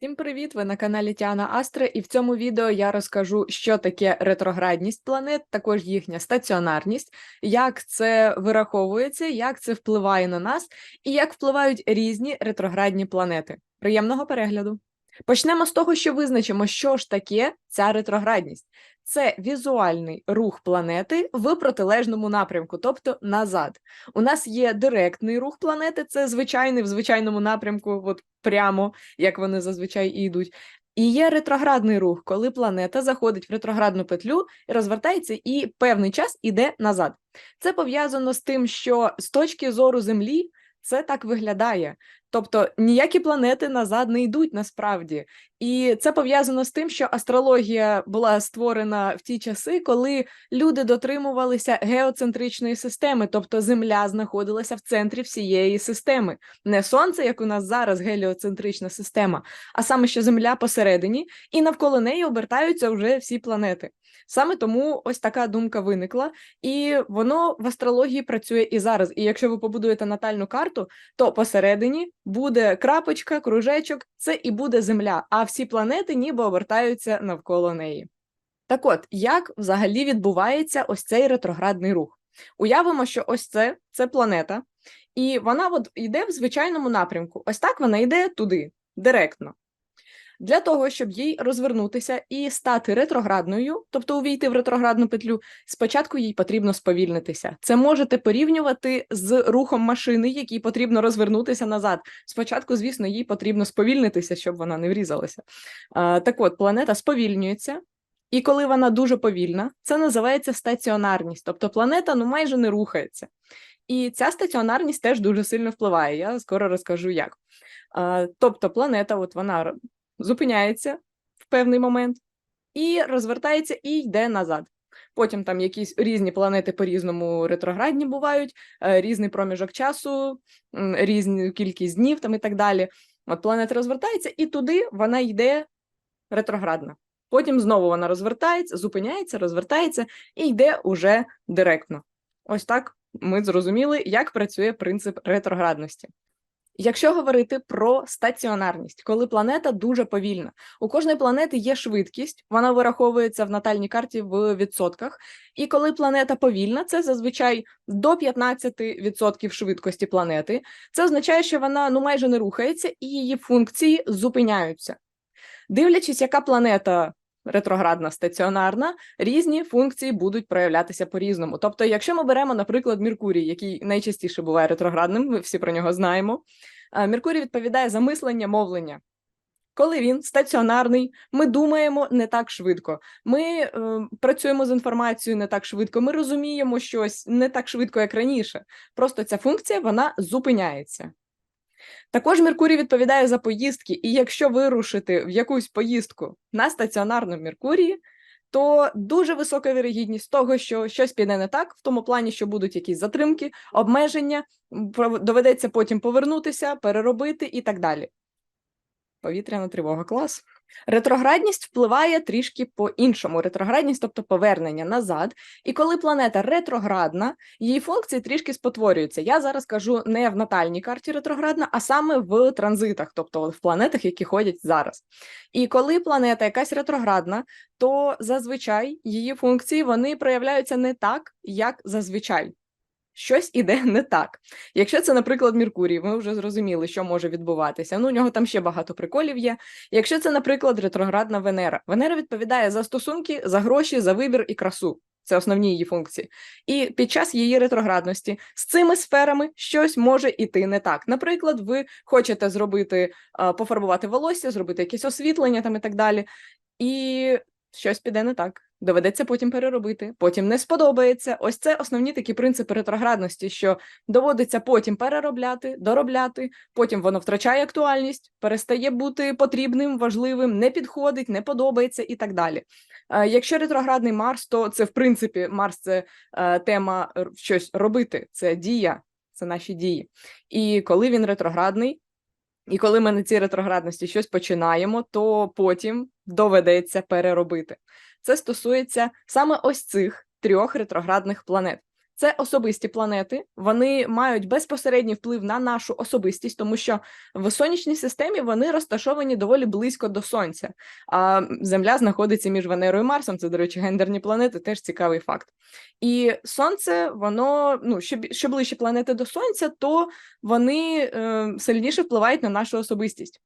Всім привіт! Ви на каналі Тіана Астра, і в цьому відео я розкажу, що таке ретроградність планет, також їхня стаціонарність, як це вираховується, як це впливає на нас, і як впливають різні ретроградні планети. Приємного перегляду! Почнемо з того, що визначимо, що ж таке ця ретроградність. Це візуальний рух планети в протилежному напрямку, тобто назад. У нас є директний рух планети, це звичайний в звичайному напрямку, от прямо як вони зазвичай і йдуть. І є ретроградний рух, коли планета заходить в ретроградну петлю, розвертається і певний час іде назад. Це пов'язано з тим, що з точки зору Землі це так виглядає. Тобто ніякі планети назад не йдуть насправді. І це пов'язано з тим, що астрологія була створена в ті часи, коли люди дотримувалися геоцентричної системи, тобто Земля знаходилася в центрі всієї системи. Не Сонце, як у нас зараз геліоцентрична система, а саме що Земля посередині, і навколо неї обертаються вже всі планети. Саме тому ось така думка виникла, і воно в астрології працює і зараз. І якщо ви побудуєте натальну карту, то посередині буде крапочка, кружечок, це і буде Земля, а всі планети ніби обертаються навколо неї. Так от, як взагалі відбувається ось цей ретроградний рух? Уявимо, що ось це це планета, і вона от йде в звичайному напрямку. Ось так вона йде туди, директно. Для того, щоб їй розвернутися і стати ретроградною, тобто увійти в ретроградну петлю, спочатку їй потрібно сповільнитися. Це можете порівнювати з рухом машини, якій потрібно розвернутися назад. Спочатку, звісно, їй потрібно сповільнитися, щоб вона не врізалася. Так от, планета сповільнюється. І коли вона дуже повільна, це називається стаціонарність, тобто планета ну майже не рухається. І ця стаціонарність теж дуже сильно впливає. Я скоро розкажу як. Тобто планета, от вона зупиняється в певний момент і розвертається і йде назад. Потім там якісь різні планети по-різному ретроградні бувають, е, різний проміжок часу, різну кількість днів там і так далі. От планета розвертається, і туди вона йде ретроградна. Потім знову вона розвертається, зупиняється, розвертається і йде уже директно. Ось так ми зрозуміли, як працює принцип ретроградності. Якщо говорити про стаціонарність, коли планета дуже повільна, у кожної планети є швидкість, вона вираховується в натальній карті в відсотках. І коли планета повільна, це зазвичай до 15% швидкості планети. Це означає, що вона ну майже не рухається і її функції зупиняються. Дивлячись, яка планета ретроградна стаціонарна, різні функції будуть проявлятися по-різному. Тобто, якщо ми беремо, наприклад, Меркурій, який найчастіше буває ретроградним, ми всі про нього знаємо. Меркурій відповідає за мислення, мовлення. Коли він стаціонарний, ми думаємо не так швидко. Ми е, працюємо з інформацією не так швидко. Ми розуміємо щось не так швидко, як раніше. Просто ця функція вона зупиняється. Також Меркурій відповідає за поїздки, і якщо вирушити в якусь поїздку на стаціонарному Меркурії, то дуже висока вірогідність того, що щось піде не так, в тому плані, що будуть якісь затримки, обмеження, доведеться потім повернутися, переробити і так далі. Повітряна тривога клас. Ретроградність впливає трішки по-іншому. Ретроградність, тобто повернення назад. І коли планета ретроградна, її функції трішки спотворюються. Я зараз кажу не в натальній карті ретроградна, а саме в транзитах, тобто в планетах, які ходять зараз. І коли планета якась ретроградна, то зазвичай її функції вони проявляються не так, як зазвичай щось іде не так. Якщо це, наприклад, Меркурій, ми вже зрозуміли, що може відбуватися. Ну, у нього там ще багато приколів є. Якщо це, наприклад, ретроградна Венера, Венера відповідає за стосунки, за гроші, за вибір і красу. Це основні її функції. І під час її ретроградності з цими сферами щось може іти не так. Наприклад, ви хочете зробити, пофарбувати волосся, зробити якесь освітлення там і так далі. І щось піде не так. Доведеться потім переробити, потім не сподобається. Ось це основні такі принципи ретроградності, що доводиться потім переробляти, доробляти, потім воно втрачає актуальність, перестає бути потрібним, важливим, не підходить, не подобається і так далі. Е, якщо ретроградний Марс, то це в принципі Марс це е, тема щось робити, це дія, це наші дії. І коли він ретроградний, і коли ми на цій ретроградності щось починаємо, то потім доведеться переробити. Це стосується саме ось цих трьох ретроградних планет. Це особисті планети, вони мають безпосередній вплив на нашу особистість, тому що в сонячній системі вони розташовані доволі близько до сонця. А Земля знаходиться між Венерою і Марсом. Це, до речі, гендерні планети, теж цікавий факт. І сонце, воно ну що, що ближче планети до сонця, то вони е, сильніше впливають на нашу особистість.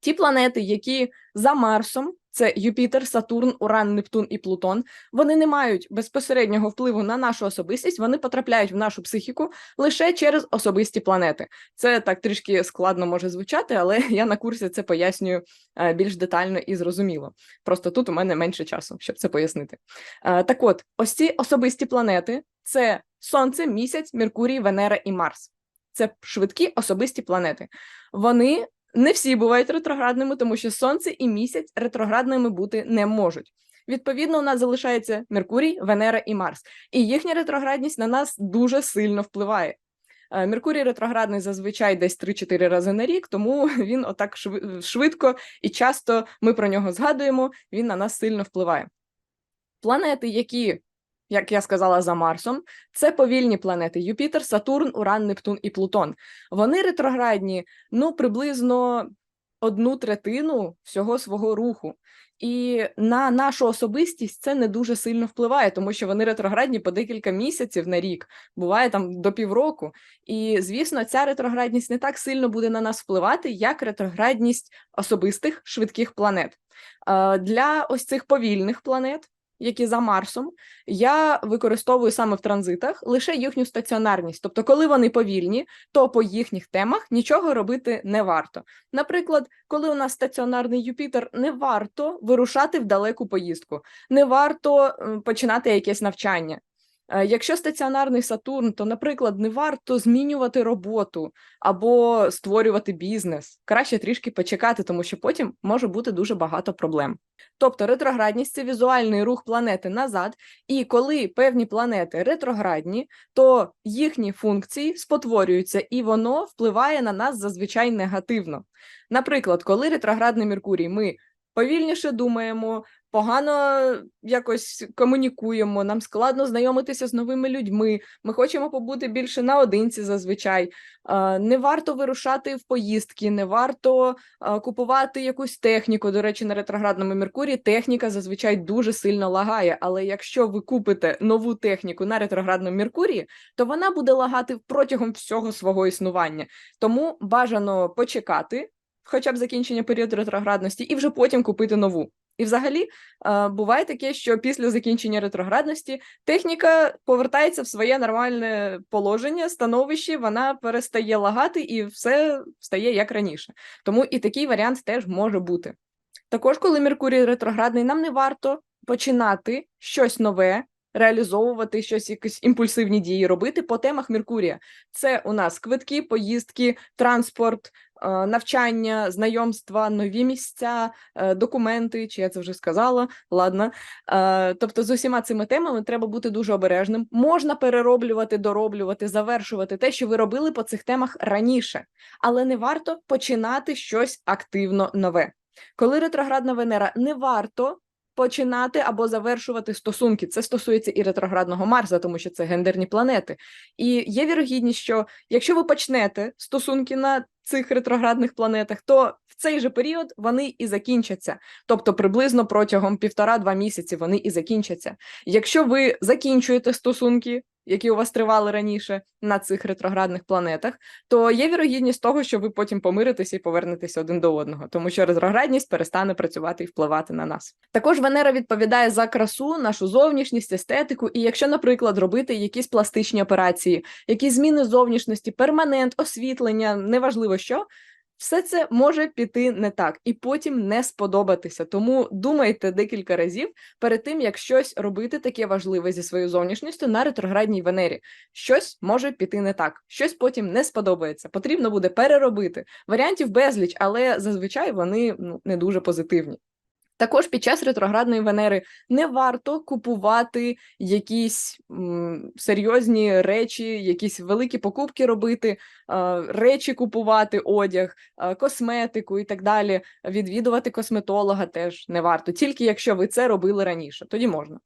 Ті планети, які за Марсом, це Юпітер, Сатурн, Уран, Нептун і Плутон, вони не мають безпосереднього впливу на нашу особистість, вони потрапляють в нашу психіку лише через особисті планети. Це так трішки складно може звучати, але я на курсі це пояснюю е, більш детально і зрозуміло. Просто тут у мене менше часу, щоб це пояснити. Е, так от, ось ці особисті планети це Сонце, Місяць, Меркурій, Венера і Марс. Це швидкі особисті планети. Вони не всі бувають ретроградними, тому що сонце і місяць ретроградними бути не можуть. Відповідно, у нас залишається Меркурій, Венера і Марс, і їхня ретроградність на нас дуже сильно впливає. Е, Меркурій ретроградний зазвичай десь 3-4 рази на рік, тому він отак швидко і часто ми про нього згадуємо. Він на нас сильно впливає. Планети, які як я сказала за Марсом, це повільні планети: Юпітер, Сатурн, Уран, Нептун і Плутон. Вони ретроградні ну приблизно одну третину всього свого руху. І на нашу особистість це не дуже сильно впливає, тому що вони ретроградні по декілька місяців на рік, буває там до півроку. І звісно, ця ретроградність не так сильно буде на нас впливати, як ретроградність особистих швидких планет. Для ось цих повільних планет які за Марсом, я використовую саме в транзитах лише їхню стаціонарність. Тобто, коли вони повільні, то по їхніх темах нічого робити не варто. Наприклад, коли у нас стаціонарний Юпітер, не варто вирушати в далеку поїздку, не варто починати якесь навчання. Е, якщо стаціонарний Сатурн, то, наприклад, не варто змінювати роботу або створювати бізнес. Краще трішки почекати, тому що потім може бути дуже багато проблем. Тобто ретроградність це візуальний рух планети назад, і коли певні планети ретроградні, то їхні функції спотворюються, і воно впливає на нас зазвичай негативно. Наприклад, коли ретроградний Меркурій ми повільніше думаємо, погано якось комунікуємо, нам складно знайомитися з новими людьми. Ми хочемо побути більше наодинці зазвичай. Не варто вирушати в поїздки, не варто купувати якусь техніку. До речі, на ретроградному Меркурії техніка зазвичай дуже сильно лагає. Але якщо ви купите нову техніку на ретроградному Меркурії, то вона буде лагати протягом всього свого існування. Тому бажано почекати. Хоча б закінчення періоду ретроградності, і вже потім купити нову. І, взагалі, буває таке, що після закінчення ретроградності техніка повертається в своє нормальне положення, становище, вона перестає лагати і все стає як раніше. Тому і такий варіант теж може бути. Також, коли Меркурій ретроградний, нам не варто починати щось нове, реалізовувати щось, якісь імпульсивні дії робити по темах Меркурія. Це у нас квитки, поїздки, транспорт, Е, навчання, знайомства, нові місця, е, документи, чи я це вже сказала, ладно. Е, тобто, з усіма цими темами треба бути дуже обережним. Можна перероблювати, дороблювати, завершувати те, що ви робили по цих темах раніше, але не варто починати щось активно нове. Коли ретроградна Венера не варто починати або завершувати стосунки. Це стосується і ретроградного Марса, тому що це гендерні планети. І є вірогідність, що якщо ви почнете стосунки на цих ретроградних планетах, то в цей же період вони і закінчаться. Тобто приблизно протягом півтора-два місяці вони і закінчаться. Якщо ви закінчуєте стосунки які у вас тривали раніше на цих ретроградних планетах, то є вірогідність того, що ви потім помиритеся і повернетеся один до одного, тому що ретроградність перестане працювати і впливати на нас. Також Венера відповідає за красу, нашу зовнішність, естетику. І якщо, наприклад, робити якісь пластичні операції, якісь зміни зовнішності, перманент, освітлення, неважливо що, все це може піти не так і потім не сподобатися. Тому думайте декілька разів перед тим, як щось робити таке важливе зі своєю зовнішністю на ретроградній Венері. Щось може піти не так, щось потім не сподобається. Потрібно буде переробити варіантів безліч, але зазвичай вони ну не дуже позитивні. Також під час ретроградної Венери не варто купувати якісь м, серйозні речі, якісь великі покупки робити, е, речі купувати, одяг, е, косметику і так далі. Відвідувати косметолога теж не варто, тільки якщо ви це робили раніше, тоді можна.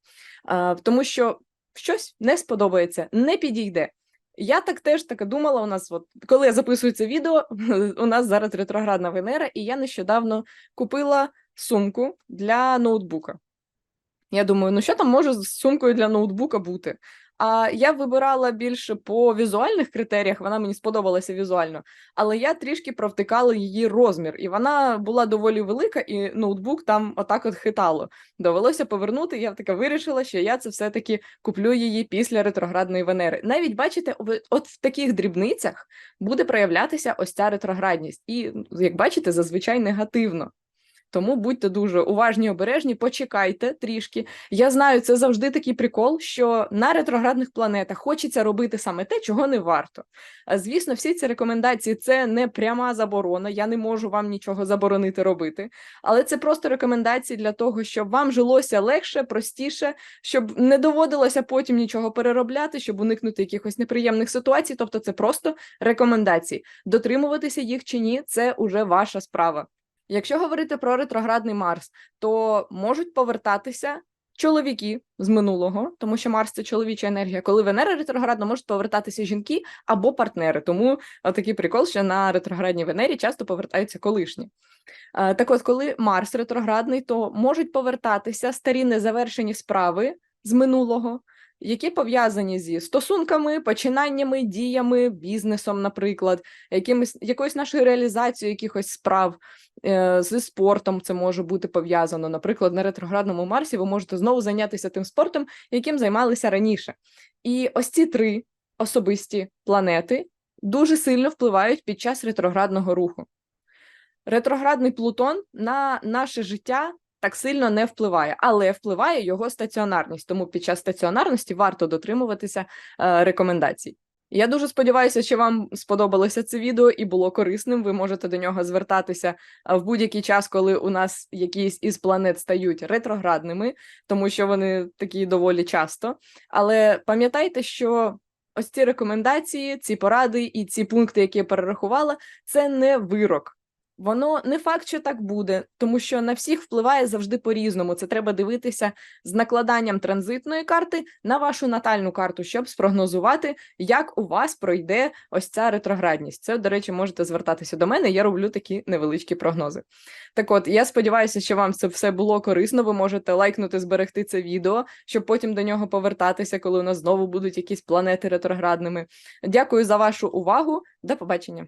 Е, тому що щось не сподобається, не підійде. Я так теж таке думала. У нас, от коли я записую це відео, у нас зараз ретроградна Венера, і я нещодавно купила сумку для ноутбука. Я думаю, ну що там може з сумкою для ноутбука бути? А я вибирала більше по візуальних критеріях, вона мені сподобалася візуально, але я трішки провтикала її розмір, і вона була доволі велика, і ноутбук там отак от хитало. Довелося повернути. Я така вирішила, що я це все-таки куплю її після ретроградної Венери. Навіть бачите, от в таких дрібницях буде проявлятися ось ця ретроградність, і як бачите, зазвичай негативно. Тому будьте дуже уважні, обережні, почекайте трішки. Я знаю, це завжди такий прикол, що на ретроградних планетах хочеться робити саме те, чого не варто. А, Звісно, всі ці рекомендації це не пряма заборона. Я не можу вам нічого заборонити робити, але це просто рекомендації для того, щоб вам жилося легше, простіше, щоб не доводилося потім нічого переробляти, щоб уникнути якихось неприємних ситуацій. Тобто, це просто рекомендації. Дотримуватися їх чи ні, це уже ваша справа. Якщо говорити про ретроградний Марс, то можуть повертатися чоловіки з минулого, тому що Марс це чоловіча енергія. Коли Венера ретроградна, можуть повертатися жінки або партнери. Тому такий прикол, що на ретроградній Венері часто повертаються колишні. Так от, коли Марс ретроградний, то можуть повертатися старі незавершені справи з минулого, які пов'язані зі стосунками, починаннями, діями, бізнесом, наприклад, якимось якоюсь нашою реалізацією якихось справ е, зі спортом. Це може бути пов'язано. Наприклад, на ретроградному Марсі ви можете знову зайнятися тим спортом, яким займалися раніше. І ось ці три особисті планети дуже сильно впливають під час ретроградного руху. Ретроградний Плутон на наше життя так сильно не впливає, але впливає його стаціонарність. Тому під час стаціонарності варто дотримуватися е, рекомендацій. Я дуже сподіваюся, що вам сподобалося це відео і було корисним. Ви можете до нього звертатися е, в будь-який час, коли у нас якісь із планет стають ретроградними, тому що вони такі доволі часто. Але пам'ятайте, що ось ці рекомендації, ці поради і ці пункти, які я перерахувала, це не вирок. Воно не факт, що так буде, тому що на всіх впливає завжди по-різному. Це треба дивитися з накладанням транзитної карти на вашу натальну карту, щоб спрогнозувати, як у вас пройде ось ця ретроградність. Це, до речі, можете звертатися до мене. Я роблю такі невеличкі прогнози. Так, от я сподіваюся, що вам це все було корисно. Ви можете лайкнути, зберегти це відео, щоб потім до нього повертатися, коли у нас знову будуть якісь планети ретроградними. Дякую за вашу увагу. До побачення.